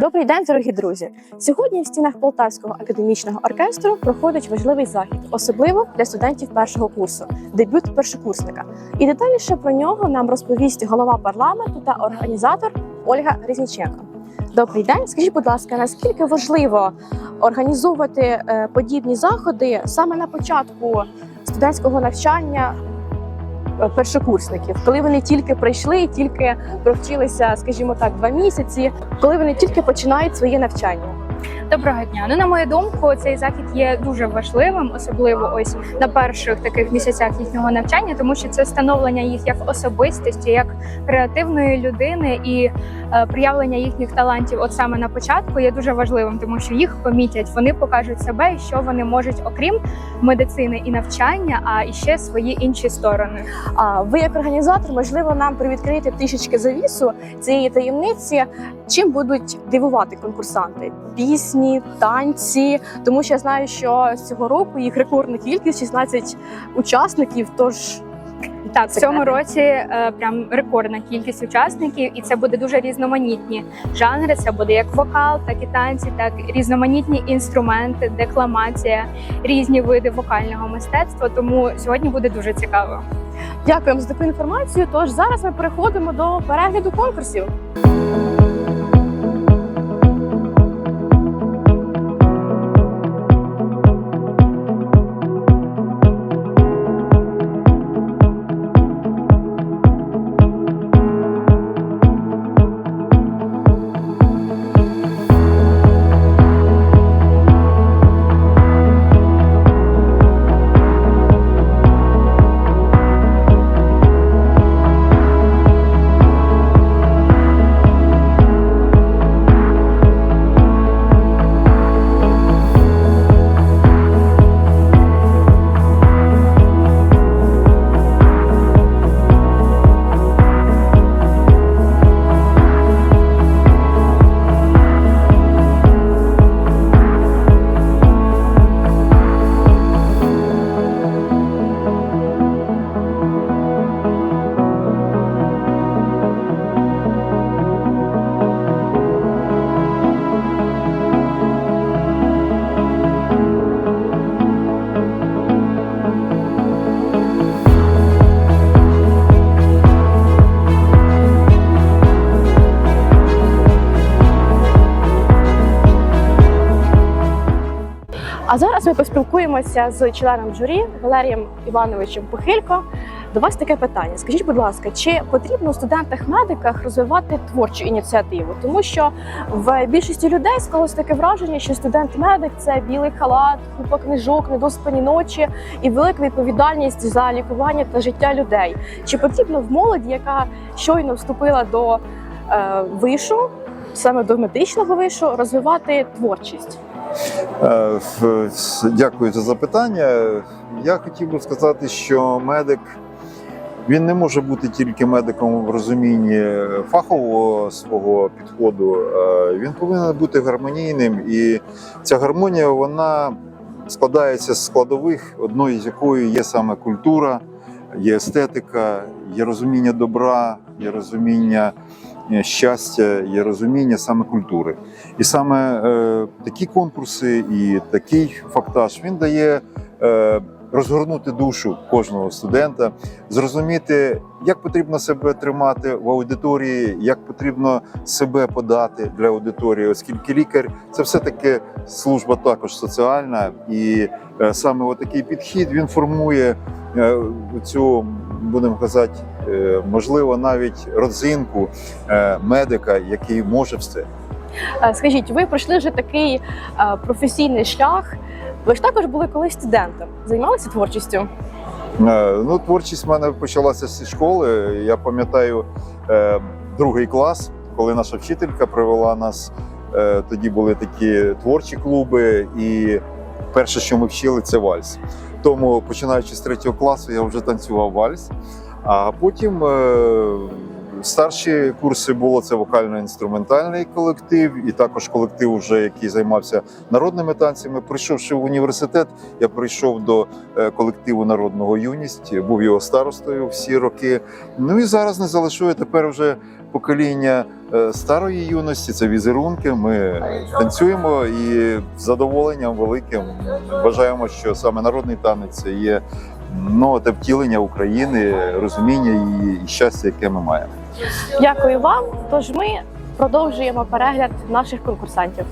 Добрий день, дорогі друзі! Сьогодні в стінах Полтавського академічного оркестру проходить важливий захід, особливо для студентів першого курсу дебют першокурсника. І детальніше про нього нам розповість голова парламенту та організатор Ольга Різніченко. Добрий день. Скажіть, будь ласка, наскільки важливо організовувати е, подібні заходи саме на початку студентського навчання першокурсників, коли вони тільки прийшли, тільки провчилися, скажімо так, два місяці, коли вони тільки починають своє навчання. Доброго дня. Ну на мою думку, цей захід є дуже важливим, особливо ось на перших таких місяцях їхнього навчання, тому що це становлення їх як особистості, як креативної людини і е, проявлення їхніх талантів, от саме на початку, є дуже важливим, тому що їх помітять, вони покажуть себе що вони можуть, окрім медицини і навчання, а і ще свої інші сторони. А ви, як організатор, можливо, нам привідкриєте трішечки завісу цієї таємниці, чим будуть дивувати конкурсанти? Пісні, танці, тому що я знаю, що з цього року їх рекордна кількість 16 учасників. Тож Так, в цьому році е, прям рекордна кількість учасників, і це буде дуже різноманітні жанри. Це буде як вокал, так і танці, так і різноманітні інструменти, декламація, різні види вокального мистецтва. Тому сьогодні буде дуже цікаво. дякуємо за таку інформацію. Тож зараз ми переходимо до перегляду конкурсів. А зараз ми поспілкуємося з членом журі Валерієм Івановичем Похилько. До вас таке питання. Скажіть, будь ласка, чи потрібно у студентах-медиках розвивати творчу ініціативу? Тому що в більшості людей склалось таке враження, що студент-медик це білий халат, купа книжок, недоспані ночі і велика відповідальність за лікування та життя людей. Чи потрібно в молоді, яка щойно вступила до е, вишу, саме до медичного вишу, розвивати творчість? Е, Дякую за запитання. Я хотів би сказати, що медик він не може бути тільки медиком в розумінні фахового свого підходу. е, Він повинен бути гармонійним, і ця гармонія вона складається з складових, одною з якої є саме культура, є естетика, є розуміння добра, є розуміння щастя, є розуміння саме культури. І саме е, такі конкурси і такий фактаж він дає е, розгорнути душу кожного студента, зрозуміти, як потрібно себе тримати в аудиторії, як потрібно себе подати для аудиторії, оскільки лікар це все таки служба також соціальна, і е, саме отакий підхід він формує е, цю, будемо казати, е, можливо, навіть родзинку медика, який може все. Скажіть, ви пройшли вже такий професійний шлях. Ви ж також були колись студентом, займалися творчістю? Е, Ну, творчість в мене почалася зі школи. Я пам'ятаю е, другий клас, коли наша вчителька привела нас. е, Тоді були такі творчі клуби, і перше, що ми вчили, це вальс. Тому, починаючи з третього класу, я вже танцював вальс. А потім Старші курси було це вокально-інструментальний колектив, і також колектив, вже який займався народними танцями. Прийшовши в університет, я прийшов до е, колективу народного юність, був його старостою всі роки. Ну і зараз не залишує тепер вже покоління е, старої юності. Це візерунки. Ми танцюємо і з задоволенням великим вважаємо, що саме народний танець це є ну, те втілення України, розуміння її і щастя, яке ми маємо. Дякую вам. Тож ми продовжуємо перегляд наших конкурсантів.